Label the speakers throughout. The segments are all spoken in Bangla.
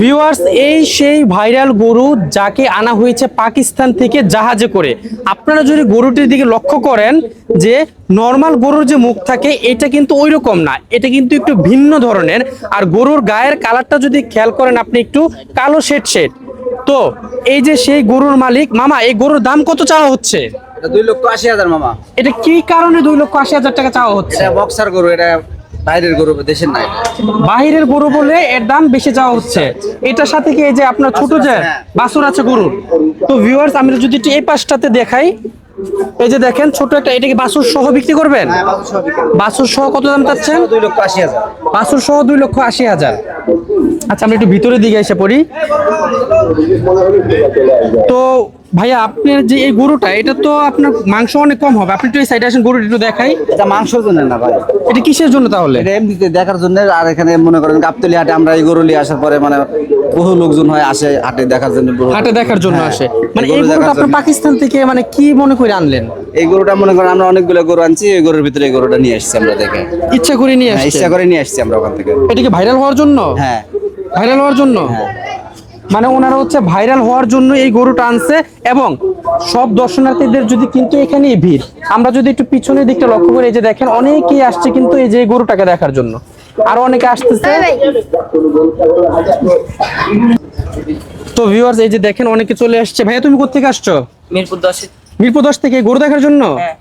Speaker 1: ভিউয়ার্স এই সেই ভাইরাল গরু যাকে আনা হয়েছে পাকিস্তান থেকে জাহাজে করে। আপনারা যদি গরুটির দিকে লক্ষ্য করেন যে নর্মাল গরুর যে মুখ থাকে এটা কিন্তু ওই রকম না। এটা কিন্তু একটু ভিন্ন ধরনের। আর গরুর গায়ের কালারটা যদি খেয়াল করেন আপনি একটু কালো শেড শেড। তো এই যে সেই গরুর মালিক মামা এই গরুর দাম কত চাওয়া হচ্ছে?
Speaker 2: দুই লক্ষ আশি হাজার মামা।
Speaker 1: এটা কি কারণে দুই লক্ষ আশি হাজার টাকা চাওয়া হচ্ছে?
Speaker 2: বক্সার গরু এটা বাইরের গরু দেশের নাই।
Speaker 1: বাইরের গরু বলে এর দাম বেশি যাওয়া হচ্ছে। এটার সাথে কি এই যে আপনার ছোট যে
Speaker 2: হ্যাঁ।
Speaker 1: বাছুর আছে গরুর তো ভিউয়ার্স আমি যদি একটু এই পাশটাতে দেখাই এই যে দেখেন ছোট একটা এটা কি বাছুর সহ বিক্রি করবেন?
Speaker 2: হ্যাঁ।
Speaker 1: বাছুর সহ কত দাম চাচ্ছেন?
Speaker 2: দুই লক্ষ আশি হাজার।
Speaker 1: বাছুর সহ দুই লক্ষ আশি হাজার। আচ্ছা আমরা একটু ভিতরের দিকে এসে পড়ি। তো ভাইয়া আপনার যে এই গরুটা এটা তো আপনার মাংস অনেক কম হবে। আপনি একটু এই সাইডে আসেন গরুটা একটু দেখাই।
Speaker 2: এটা মাংসের জন্য না ভাই।
Speaker 1: এটা কিসের জন্য তাহলে?
Speaker 2: এটা এমনিতে দেখার জন্য আর এখানে মনে করেন গাবতলি হাটে আমরা এই গরু নিয়ে আসার পরে মানে বহু লোকজন হয় আসে হাটে দেখার জন্য
Speaker 1: হাটে দেখার জন্য
Speaker 2: হ্যাঁ,
Speaker 1: আসে। মানে এই গরুটা আপনার পাকিস্তান থেকে মানে কি মনে করে আনলেন?
Speaker 2: এই গরুটা মনে করেন আমরা অনেকগুলো গরু আনছি এই গরুর ভিতরে এই গরুটা নিয়ে আসছি আমরা দেখে।
Speaker 1: ইচ্ছা করে নিয়ে
Speaker 2: হ্যাঁ,
Speaker 1: আসছে
Speaker 2: ইচ্ছা করে নিয়ে আসছি আমরা ওখান থেকে।
Speaker 1: এটা কি ভাইরাল হওয়ার জন্য?
Speaker 2: হ্যাঁ।
Speaker 1: ভাইরাল হওয়ার জন্য?
Speaker 2: হ্যাঁ।
Speaker 1: মানে ওনারা হচ্ছে ভাইরাল হওয়ার জন্য এই গরুটা আনছে এবং সব দর্শনার্থীদের যদি কিন্তু এখানে ভিড় আমরা যদি একটু পিছনের দিকটা লক্ষ্য করে এই যে দেখেন অনেকেই আসছে কিন্তু এই যে গরুটাকে দেখার জন্য। আরও অনেকে আসতেছে। তো ভিউয়ার্স এই যে দেখেন অনেকে চলে আসছে। ভাইয়া তুমি কোথেকে আসছো?
Speaker 3: মিরপুর দশে
Speaker 1: মিরপুর দশ থেকে। গরু দেখার জন্য?
Speaker 3: হ্যাঁ।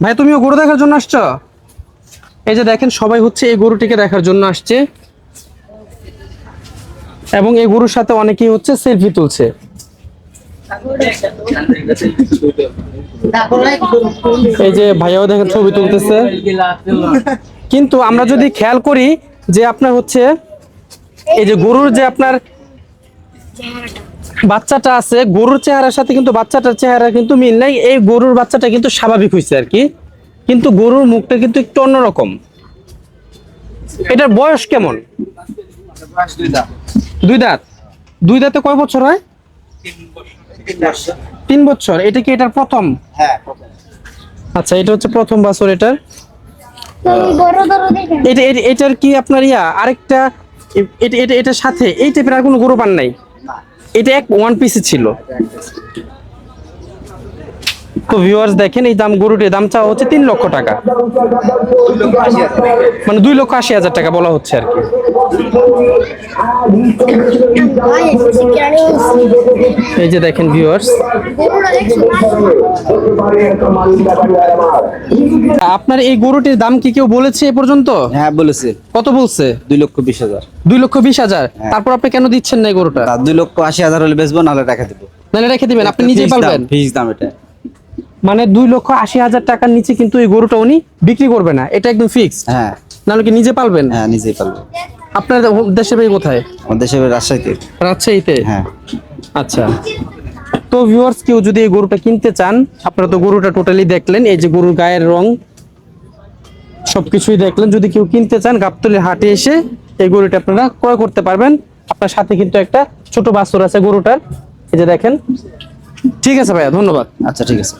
Speaker 1: ভাই তুমিও গরু দেখার জন্য আসছো? এই যে দেখেন সবাই হচ্ছে এই গরুটিকে দেখার জন্য আসছে। এবং এই গরুর সাথে অনেকেই হচ্ছে সেলফি তুলছে। এই যে ভাইয়াও দেখেন ছবি তুলতেছে। কিন্তু আমরা যদি খেয়াল করি যে আপনার হচ্ছে, এই যে গরুর যে আপনার বাচ্চাটা আছে, গরুর চেহারার সাথে কিন্তু বাচ্চাটার চেহারা কিন্তু মিল নাই। এই গরুর বাচ্চাটা কিন্তু স্বাভাবিক হয়েছে আর কি। কিন্তু গরুর মুখটা কিন্তু একটু অন্যরকম। এটার বয়স কেমন? দুই দাঁত? দুই দাঁতে কয় বছর হয়? তিন বছর। এটা কি এটার প্রথম?
Speaker 2: হ্যাঁ
Speaker 1: আচ্ছা এটা হচ্ছে প্রথম বছর এটার। এটা এটা- এটার কি আপনার ইয়া? আরেকটা এটা এটা এটার সাথে এই টাইপের আর কোনো গরু পান নাই? এটা এক ওয়ান পিসে ছিল। তো ভিউয়ার্স দেখেন এই দাম গরুটির দাম চাওয়া হচ্ছে তিন লক্ষ টাকা। মানে দুই লক্ষ আশি হাজার টাকা বলা হচ্ছে আর কি। এই যে দেখেন ভিউয়ার্স আপনার এই গরুটির দাম কি কেউ বলেছে এ পর্যন্ত?
Speaker 2: হ্যাঁ বলেছে।
Speaker 1: কত বলছে?
Speaker 2: দুই লক্ষ বিশ হাজার।
Speaker 1: দুই লক্ষ বিশ হাজার। তারপর আপনি কেন দিচ্ছেন না এই গরুটা?
Speaker 2: দুই লক্ষ আশি হাজার হলে বেচবো নাহলে টাকা দেবো।
Speaker 1: নাহলে রেখে দিবেন আপনি নিজে পালবেন?
Speaker 2: ফিস দাম এটা।
Speaker 1: মানে দুই লক্ষ আশি হাজার টাকার নিচে কিন্তু এই গরুটা উনি বিক্রি করবে না এটা একদম ফিক্স
Speaker 2: হ্যাঁ।
Speaker 1: নাহলে কি নিজে পালবেন?
Speaker 2: হ্যাঁ নিজেই পারব
Speaker 1: আপনার দেশে বাড়ি কোথায়?
Speaker 2: আমাদের দেশে রাজশাহীতে।
Speaker 1: রাজশাহীতে?
Speaker 2: হ্যাঁ।
Speaker 1: আচ্ছা। তো ভিউয়ার্স কেউ যদি এই গরুটা কিনতে চান আপনারা তো গরুটা টোটালি দেখলেন এই যে গরুর গায়ের রং সবকিছুই দেখলেন। যদি কেউ কিনতে চান গাবতলি হাটে এসে এই গরুটা আপনারা ক্রয় করতে পারবেন। আপনার সাথে কিন্তু একটা ছোট বাছুর আছে গরুটার। এই যে দেখেন। ঠিক আছে ভাইয়া ধন্যবাদ।
Speaker 2: আচ্ছা ঠিক আছে।